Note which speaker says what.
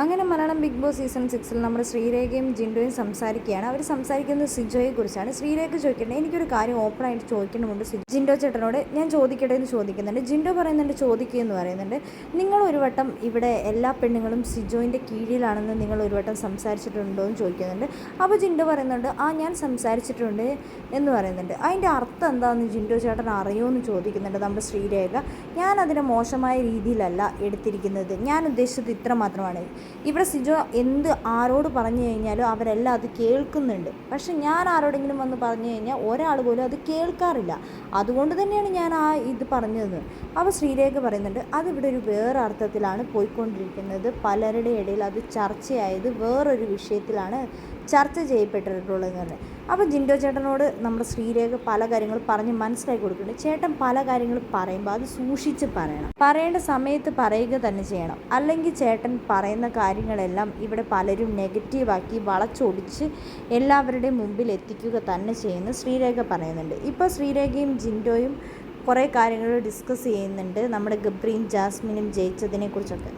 Speaker 1: അങ്ങനെ Malayalam big boss season സിക്സിൽ നമ്മുടെ ശ്രീരേഖയും ജിൻഡോയും സംസാരിക്കുകയാണ്. അവർ സംസാരിക്കുന്നത് സിജോയെ കുറിച്ചാണ്. ശ്രീരേഖ ചോദിക്കേണ്ടത് എനിക്കൊരു കാര്യം ഓപ്പണായിട്ട് ചോദിക്കണമുണ്ട് ജിൻഡോ ചേട്ടനോട് ഞാൻ ചോദിക്കട്ടെ എന്ന് ചോദിക്കുന്നുണ്ട്. ജിൻഡോ പറയുന്നുണ്ട് ചോദിക്കുക എന്ന് പറയുന്നുണ്ട്. നിങ്ങൾ ഒരു വട്ടം ഇവിടെ എല്ലാ പെണ്ണുങ്ങളും സിജോയിന്റെ കീഴിലാണെന്ന് നിങ്ങൾ ഒരു വട്ടം സംസാരിച്ചിട്ടുണ്ടോ എന്ന് ചോദിക്കുന്നുണ്ട്. അപ്പോൾ ജിൻഡോ പറയുന്നുണ്ട് ആ ഞാൻ സംസാരിച്ചിട്ടുണ്ട് എന്ന് പറയുന്നുണ്ട്. അതിന്റെ അർത്ഥം എന്താണെന്ന് ജിൻഡോ ചേട്ടൻ അറിയുമോ എന്ന് ചോദിക്കുന്നുണ്ട് നമ്മുടെ ശ്രീരേഖ. ഞാൻ അതിനെ മോശമായ രീതിയിലല്ല എടുത്തിരിക്കുന്നത്. ഞാൻ ഉദ്ദേശിച്ചത് ഇത്ര മാത്രമാണ് ഇവിടെ സിജോ എന്ത് ആരോട് പറഞ്ഞു കഴിഞ്ഞാലും അവരെല്ലാം അത് കേൾക്കുന്നുണ്ട്. പക്ഷെ ഞാൻ ആരോടെങ്കിലും വന്ന് പറഞ്ഞു കഴിഞ്ഞാൽ ഒരാൾ പോലും അത് കേൾക്കാറില്ല. അതുകൊണ്ട് തന്നെയാണ് ഞാൻ ആ ഇത് പറഞ്ഞത്. അപ്പോൾ ശ്രീരേഖ പറയുന്നുണ്ട് അതിവിടെ ഒരു വേറെ അർത്ഥത്തിലാണ് പോയിക്കൊണ്ടിരിക്കുന്നത്. പലരുടെ ഇടയിൽ അത് ചർച്ചയായത് വേറൊരു വിഷയത്തിലാണ് ചർച്ച ചെയ്യപ്പെട്ടിട്ടുള്ളതെന്ന് അപ്പോൾ ജിൻഡോ ചേട്ടനോട് നമ്മുടെ ശ്രീരേഖ പല കാര്യങ്ങൾ പറഞ്ഞ് മനസ്സിലാക്കി കൊടുക്കുന്നുണ്ട്. ചേട്ടൻ പല കാര്യങ്ങൾ പറയുമ്പോൾ അത് സൂക്ഷിച്ച് പറയണം. പറയേണ്ട സമയത്ത് പറയുക തന്നെ ചെയ്യണം. അല്ലെങ്കിൽ ചേട്ടൻ പറയുന്ന കാര്യങ്ങളെല്ലാം ഇവിടെ പലരും നെഗറ്റീവാക്കി വളച്ചൊടിച്ച് എല്ലാവരുടെയും മുമ്പിൽ എത്തിക്കുക തന്നെ ചെയ്യുന്ന ശ്രീരേഖ പറയുന്നുണ്ട്. ഇപ്പോൾ ശ്രീരേഖയും ജിൻഡോയും കുറേ കാര്യങ്ങൾ ഡിസ്കസ് ചെയ്യുന്നുണ്ട്. നമ്മുടെ ഗബ്രീൻ ജാസ്മിനും ജയിച്ചതിനെ കുറിച്ചൊക്കെ